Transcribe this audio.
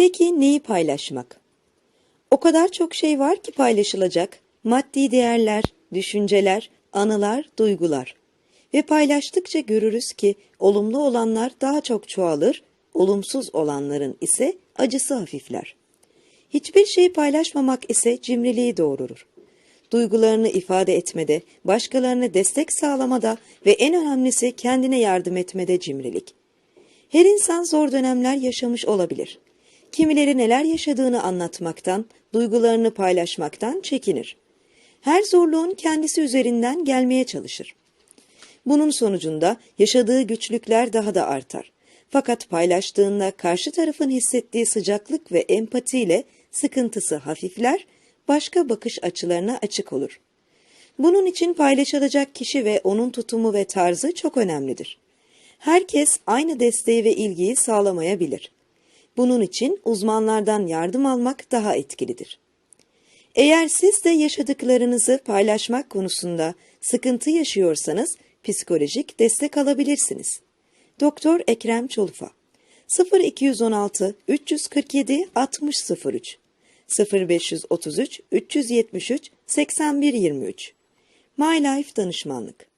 Peki neyi paylaşmak? O kadar çok şey var ki paylaşılacak. Maddi değerler, düşünceler, anılar, duygular. Ve paylaştıkça görürüz ki olumlu olanlar daha çok çoğalır, olumsuz olanların ise acısı hafifler. Hiçbir şey paylaşmamak ise cimriliği doğurur. Duygularını ifade etmede, başkalarına destek sağlamada ve en önemlisi kendine yardım etmede cimrilik. Her insan zor dönemler yaşamış olabilir. Kimileri neler yaşadığını anlatmaktan, duygularını paylaşmaktan çekinir. Her zorluğun kendisi üzerinden gelmeye çalışır. Bunun sonucunda yaşadığı güçlükler daha da artar. Fakat paylaştığında karşı tarafın hissettiği sıcaklık ve empatiyle sıkıntısı hafifler, başka bakış açılarına açık olur. Bunun için paylaşılacak kişi ve onun tutumu ve tarzı çok önemlidir. Herkes aynı desteği ve ilgiyi sağlamayabilir. Bunun için uzmanlardan yardım almak daha etkilidir. Eğer siz de yaşadıklarınızı paylaşmak konusunda sıkıntı yaşıyorsanız psikolojik destek alabilirsiniz. Doktor Ekrem Çolufa 0216 347 6003 0533 373 8123 My Life Danışmanlık